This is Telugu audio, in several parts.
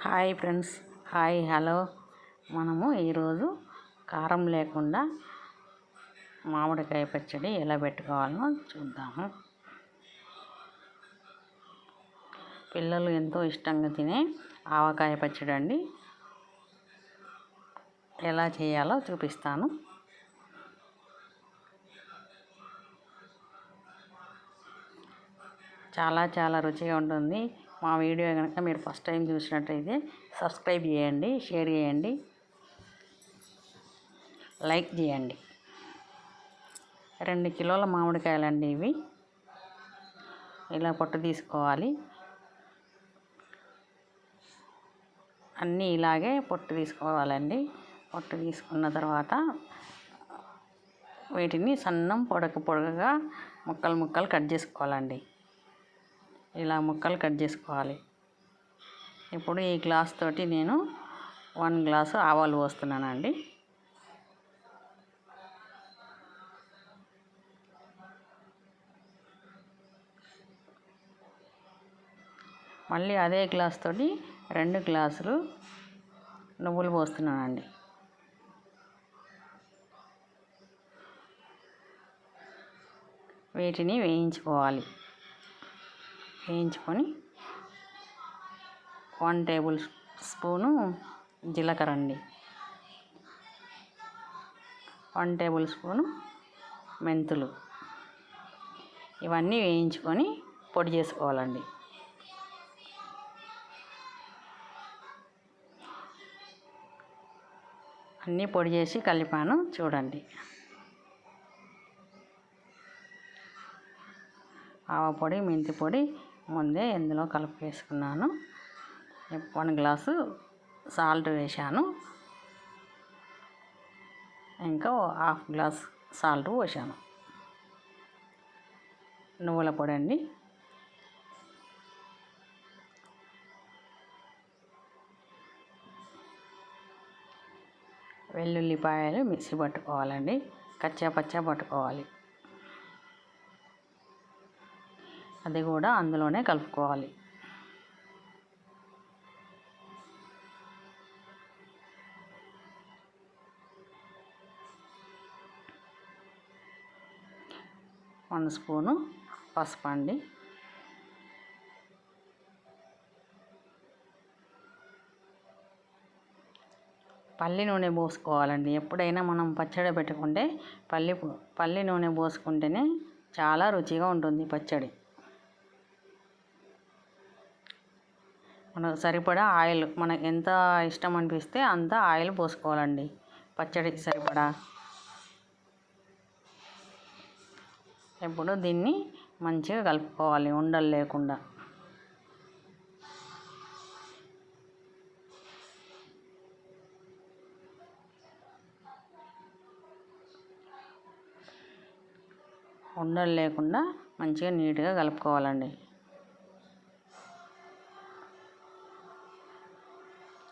Hi friends. Hi hello. మనము ఈరోజు కారం లేకుండా మామిడికాయ పచ్చడి ఎలా పెట్టుకోవాలో చూద్దాము. పిల్లలు ఎంతో ఇష్టంగా తినే ఆవకాయ పచ్చడి అండి. ఎలా చేయాలో చూపిస్తాను. చాలా చాలా రుచిగా ఉంటుంది. మా వీడియో కనుక మీరు ఫస్ట్ టైం చూసినట్టయితే సబ్స్క్రైబ్ చేయండి షేర్ చేయండి లైక్ చేయండి. రెండు కిలోల మామిడికాయలండి ఇవి. ఇలా పొట్టు తీసుకోవాలి. అన్నీ ఇలాగే పొట్టు తీసుకోవాలండి. పొట్టు తీసుకున్న తర్వాత వీటిని సన్నం పొడక పొడగగా ముక్కలు ముక్కలు కట్ చేసుకోవాలండి. ఇలా ముక్కలు కట్ చేసుకోవాలి. ఇప్పుడు ఈ గ్లాస్ తోటి నేను వన్ గ్లాసు ఆవాలు పోస్తున్నానండి. మళ్ళీ అదే గ్లాస్ తోటి రెండు గ్లాసులు నువ్వులు పోస్తున్నానండి. వీటిని వేయించుకోవాలి. వేయించుకొని వన్ టేబుల్ స్పూను జీలకర్ర అండి. వన్ టేబుల్ స్పూను మెంతులు. ఇవన్నీ వేయించుకొని పొడి చేసుకోవాలండి. అన్నీ పొడి చేసి కలిపాను చూడండి. ఆవ పొడి మెంతి పొడి ముందే ఇందులో కలిపి వేసుకున్నాను. వన్ గ్లాసు సాల్ట్ వేశాను. ఇంకా హాఫ్ గ్లాస్ సాల్ట్ పోసాను నువ్వుల పొడి అండి. వెల్లుల్లిపాయలు మిక్సీ పట్టుకోవాలండి. కచ్చా పచ్చా పట్టుకోవాలి. అది కూడా అందులోనే కలుపుకోవాలి. వన్ స్పూను పసుపు అండి. పల్లి నూనె పోసుకోవాలండి. ఎప్పుడైనా మనం పచ్చడి పెట్టుకుంటే పల్లి పల్లి నూనె పోసుకుంటేనే చాలా రుచిగా ఉంటుంది పచ్చడి. మనకు సరిపడా ఆయిల్ మనకు ఎంత ఇష్టం అనిపిస్తే అంత ఆయిల్ పోసుకోవాలండి. పచ్చడికి సరిపడా. ఇప్పుడు దీన్ని మంచిగా కలుపుకోవాలి ఉండలు లేకుండా. ఉండలు లేకుండా మంచిగా నీట్గా కలుపుకోవాలండి.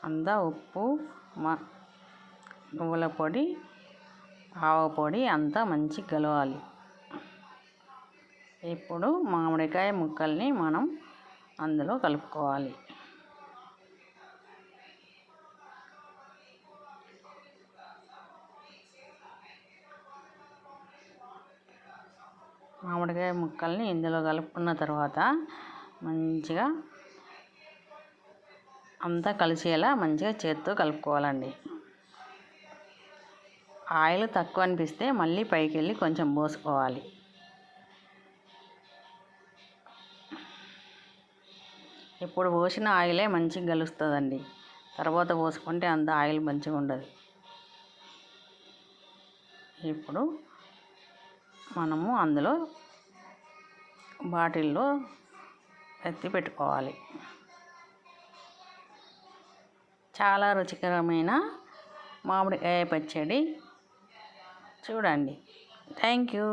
అంతా ఉప్పు నువ్వుల పొడి ఆవ పొడి అంతా మంచి కలవాలి ఇప్పుడు మామిడికాయ ముక్కల్ని మనం అందులో కలుపుకోవాలి. మామిడికాయ ముక్కల్ని ఇందులో కలుపుకున్న తర్వాత మంచిగా అంతా కలిసేలా మంచిగా చేత్తో కలుపుకోవాలండి. ఆయిల్ తక్కువ అనిపిస్తే మళ్ళీ పైకి వెళ్ళి కొంచెం పోసుకోవాలి. ఇప్పుడు పోసిన ఆయిలే మంచిగా కలుస్తుందండి తర్వాత పోసుకుంటే అంత ఆయిల్ మంచిగా ఉండదు. ఇప్పుడు మనము అందులో బాటిల్లో ఎత్తి పెట్టుకోవాలి. చాలా రుచికరమైన మామిడికాయ పచ్చడి. చూడండి. Thank you